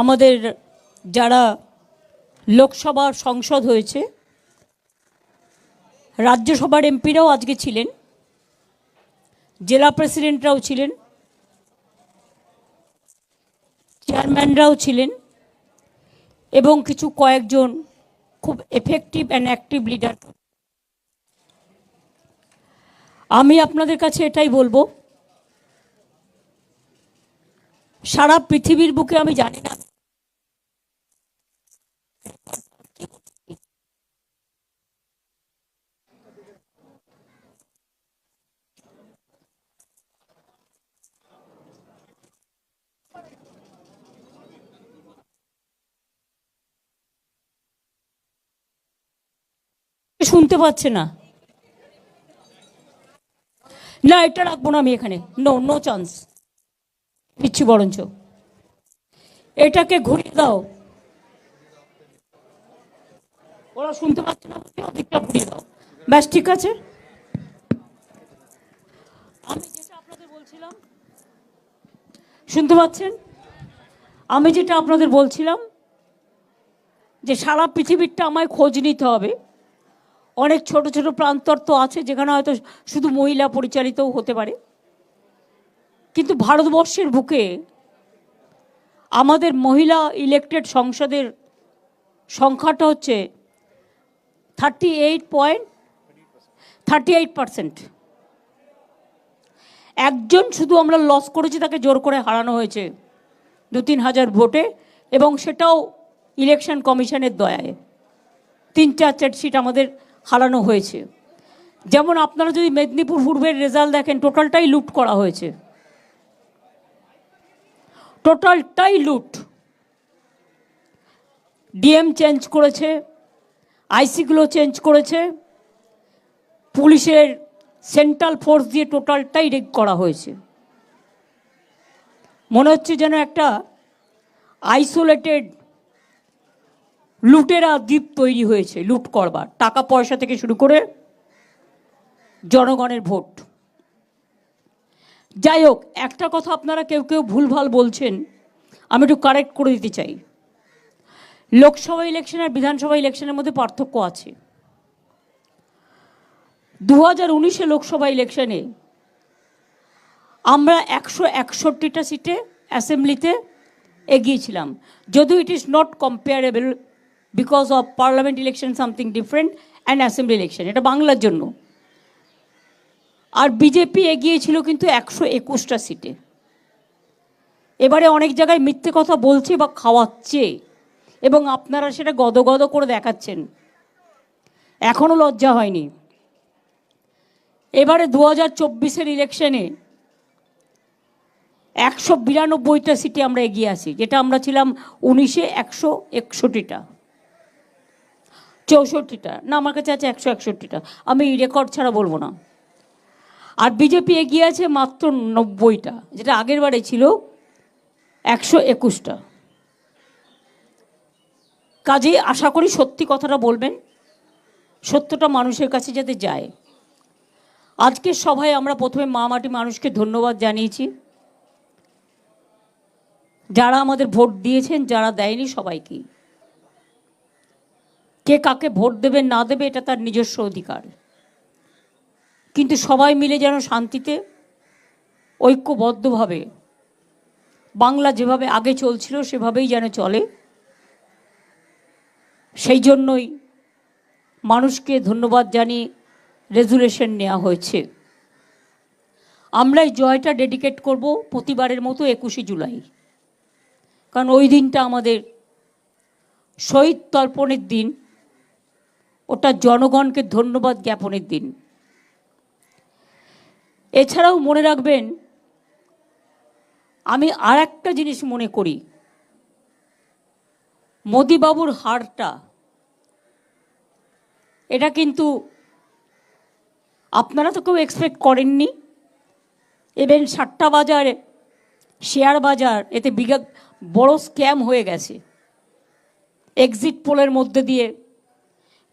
আমাদের যারা লোকসভার সংসদ হয়েছে, রাজ্যসভার এমপিরাও আজকে ছিলেন, জেলা প্রেসিডেন্টরাও ছিলেন, চেয়ারম্যানরাও ছিলেন এবং কিছু কয়েকজন খুব এফেক্টিভ অ্যান্ড অ্যাক্টিভ লিডার আমি আপনাদের কাছে এটাই বলব, সারা পৃথিবীর বুকে আমি জানি না শুনতে পাচ্ছে না। না, এটা রাখব না আমি এখানে। নো নো চান্স পিচ্ছি বরঞ্চ। এটাকে ঘুরিয়ে দাও। ওরা শুনতে পাচ্ছে না বলে ওদিকটা ঘুরিয়ে দাও। ব্যাস, ঠিক আছে? আমি যেটা আপনাদের বলছিলাম, শুনতে পাচ্ছেন? আমি যেটা আপনাদের বলছিলাম, যে সারা পৃথিবীরটা আমায় খোঁজ নিতে হবে। অনেক ছোট ছোট প্রান্তর তো আছে, যেখানে হয়তো শুধু মহিলা পরিচালিতও হতে পারে। কিন্তু ভারতবর্ষের বুকে আমাদের মহিলা ইলেক্টেড সংসদের সংখ্যাটা হচ্ছে thirty eight point thirty eight percent একজন শুধু আমরা লস করেছি, তাকে জোর করে হারানো হয়েছে দু তিন হাজার ভোটে, এবং সেটাও ইলেকশন কমিশনের দয়ায়। তিন চার চার সিট আমাদের হারানো হয়েছে। যেমন আপনারা যদি মেদিনীপুর পূর্বের রেজাল্ট দেখেন, টোটালটাই লুট করা হয়েছে। টোটালটাই লুট। ডিএম চেঞ্জ করেছে, আইসিগুলো চেঞ্জ করেছে। পুলিশের সেন্ট্রাল ফোর্স দিয়ে টোটালটাই রেগ করা হয়েছে। মনে হচ্ছে যেন একটা আইসোলেটেড লুটেরা দ্বীপ তৈরি হয়েছে, লুট করবার। টাকা পয়সা থেকে শুরু করে জনগণের ভোট। যাই হোক, একটা কথা আপনারা কেউ কেউ ভুলভাল বলছেন, আমি একটু কারেক্ট করে দিতে চাই। লোকসভা ইলেকশন আর বিধানসভা ইলেকশনের মধ্যে পার্থক্য আছে। দু হাজার উনিশে লোকসভা ইলেকশনে আমরা একশো একষট্টিটা সিটে অ্যাসেম্বলিতে এগিয়েছিলাম। যদিও it is not comparable because of parliament election something different and assembly election এটা বাংলার জন্য। আর বিজেপি এগিয়েছিল কিন্তু একশো একুশটা সিটে। এবারে অনেক জায়গায় মিথ্যে কথা বলছে বা খাওয়াচ্ছে, এবং আপনারা সেটা গদগদ করে দেখাচ্ছেন। এখনও লজ্জা হয়নি। এবারে দু হাজার চব্বিশের ইলেকশনে একশো বিরানব্বইটা সিটে আমরা এগিয়ে আছি। যেটা আমরা ছিলাম উনিশে একশো একষট্টিটা। চৌষট্টিটা। না, আমার কাছে আছে একশো একষট্টিটা। আমি রেকর্ড ছাড়া বলব না। আর বিজেপি এগিয়ে আছে মাত্র নব্বইটা, যেটা আগের বারে ছিল একশো একুশটা। কাজেই আশা করি সত্যি কথাটা বলবেন, সত্যটা মানুষের কাছে যাতে যায়। আজকের সভায় আমরা প্রথমে মা মাটি মানুষকে ধন্যবাদ জানিয়েছি। যারা আমাদের ভোট দিয়েছেন, যারা দেয়নি সবাইকেই কে কাকে ভোট দেবে, না দেবে, এটা তার নিজস্ব অধিকার। কিন্তু সবাই মিলে যেন শান্তিতে, ঐক্যবদ্ধভাবে, বাংলা যেভাবে আগে চলছিল, সেভাবেই যেন চলে, সেই জন্যই মানুষকে ধন্যবাদ জানিয়ে রেজুলেশন নেওয়া হয়েছে। আমরা এই জয়টা ডেডিকেট করব প্রতিবারের মতো একুশে জুলাই। কারণ ওই দিনটা আমাদের শহীদ তর্পণের দিন ওটা জনগণকে ধন্যবাদ জ্ঞাপনের দিন। এছাড়াও মনে রাখবেন, আমি আর একটা জিনিস মনে করি। মোদিবাবুর হারটা, এটা কিন্তু আপনারা তো কেউ এক্সপেক্ট করেননি। এবেন সাতটা বাজার, শেয়ার বাজার, এতে বিঘা বড় স্ক্যাম হয়ে গেছে। এক্সিট পোলের মধ্যে দিয়ে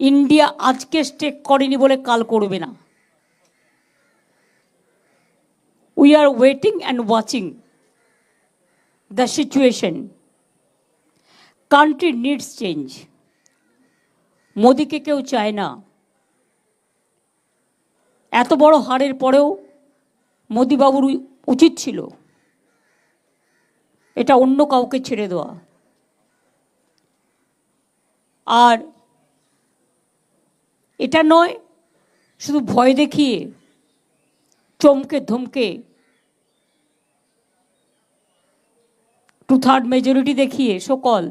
ইন্ডিয়া আজকে স্টেক করেনি বলে কাল করবে না। We are waiting and watching the situation country needs change মোদিকে কেউ চায় না। এত বড় হারের পরেও মোদিবাবুর উচিত ছিল এটা অন্য কাউকে ছেড়ে দেওয়া। আর এটা নয়, শুধু ভয় দেখিয়ে, চমকে ধমকে টু থার্ড মেজরিটি দেখিয়ে সকল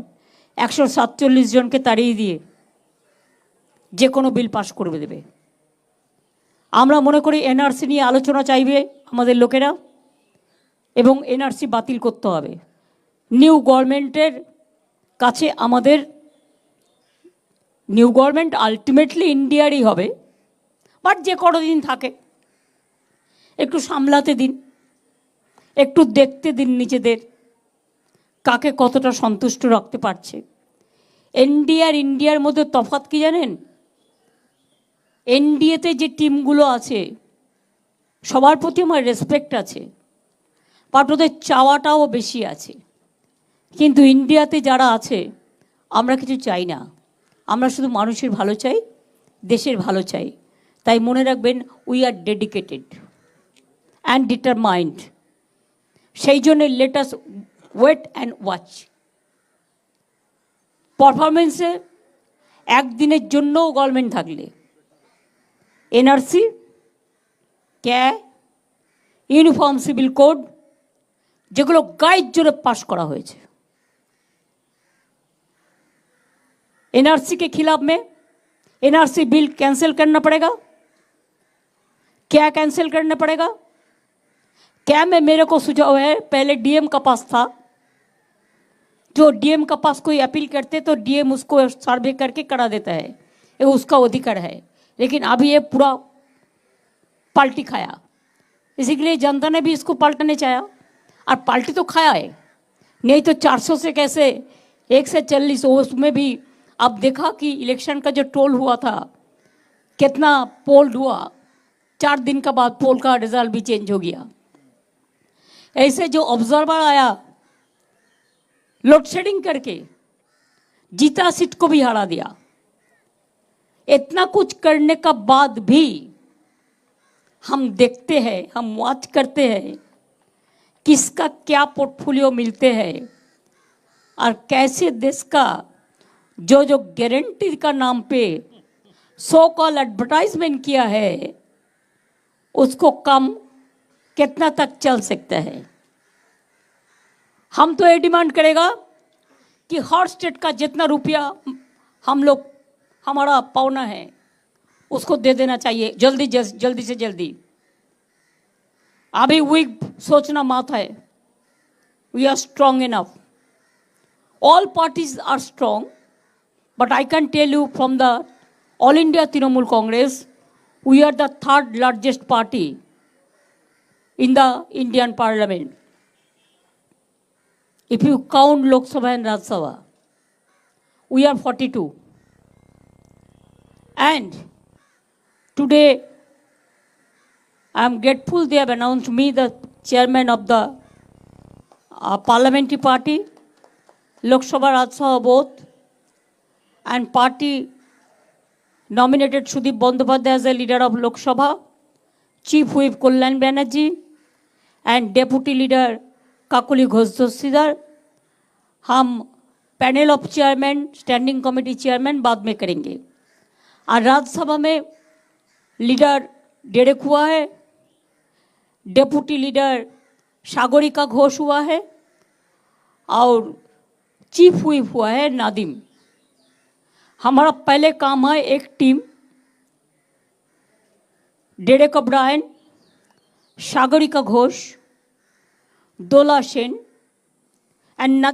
একশো সাতচল্লিশ জনকে তাড়িয়ে দিয়ে যে কোনো বিল পাশ করে দেবে। আমরা মনে করি এনআরসি নিয়ে আলোচনা চাইবে আমাদের লোকেরা এবং এনআরসি বাতিল করতে হবে। নিউ গভর্নমেন্টের কাছে আমাদের নিউ গভর্নমেন্ট আলটিমেটলি ইন্ডিয়ারই হবে বাট যে কোনো দিন থাকে। একটু সামলাতে দিন, একটু দেখতে দিন নিজেদের, কাকে কতটা সন্তুষ্ট রাখতে পারছে। এনডিআর ইন্ডিয়ার মধ্যে তফাৎ কি জানেন? এনডিএতে যে টিমগুলো আছে, সবার প্রতি আমার রেসপেক্ট আছে বাট ওদের চাওয়াটাও বেশি আছে। কিন্তু ইন্ডিয়াতে যারা আছে, আমরা কিছু চাই না। আমরা শুধু মানুষের ভালো চাই, দেশের ভালো চাই। তাই মনে রাখবেন we are dedicated and determined সেই জন্য let us wait and watch পারফরমেন্সে একদিনের জন্যও গভর্নমেন্ট থাকলে। NRC CAA uniform civil code যেগুলো গাইড জোরে পাশ করা হয়েছে। एनआरसी के खिलाफ में एनआरसी बिल कैंसिल करना पड़ेगा? क्या कैंसिल करना पड़ेगा? क्या में मेरे को सुझाव है? पहले डीएम का पास था। जो डीएम का पास कोई अपील करते तो डीएम उसको सर्वे करके करा देता है। ये उसका अधिकार है। लेकिन अभी ये पूरा पलटी खाया। इसी के लिए जनता ने भी इसको पलटने चाहा और पलटी तो खाया है। नहीं तो 400 से कैसे एक से चालीस, उसमें भी अब देखा कि इलेक्शन का जो टोल हुआ था, कितना पोल हुआ। चार दिन का बाद पोल का रिज़ल्ट भी चेंज हो गया। ऐसे जो ऑब्जर्वर आया लोड शेडिंग करके जीता सीट को भी हरा दिया। इतना कुछ करने का बाद भी हम देखते हैं, हम वॉच करते हैं, किसका क्या पोर्टफोलियो मिलते हैं, और कैसे देश का जो जो गारंटी का नाम पे सो कॉल एडवर्टाइजमेंट किया है उसको कम कितना तक चल सकता है? हम तो ये डिमांड करेगा कि हर स्टेट का जितना रुपया हम लोग हमारा पावना है उसको दे देना चाहिए जल्दी जल्दी से जल्दी। अभी वीक सोचना मत है। We are strong enough all parties are strong, but I can tell you from the All India Trinamool Congress, we are the third largest party in the Indian Parliament. If you count Lok Sabha and Rajya Sabha, we are 42. And today, I am grateful they have announced me the chairman of the uh, parliamentary party. Lok Sabha, Rajya Sabha both, and party nominated Sudip Bandyopadhyay as the leader of Lok Sabha, Chief Whip Kullan Banerjee, and Deputy Leader Kakuli Ghosh Dossidar. हम panel of chairman standing committee chairman बाद में करेंगे और राज्यसभा में leader Derek हुआ है deputy leader Sagarika Ghosh हुआ है और चीफ व्हिप हुआ है नादिम हमारा पहले काम है एक team. Derek O'Brien Sagarika Ghosh Dola Sen and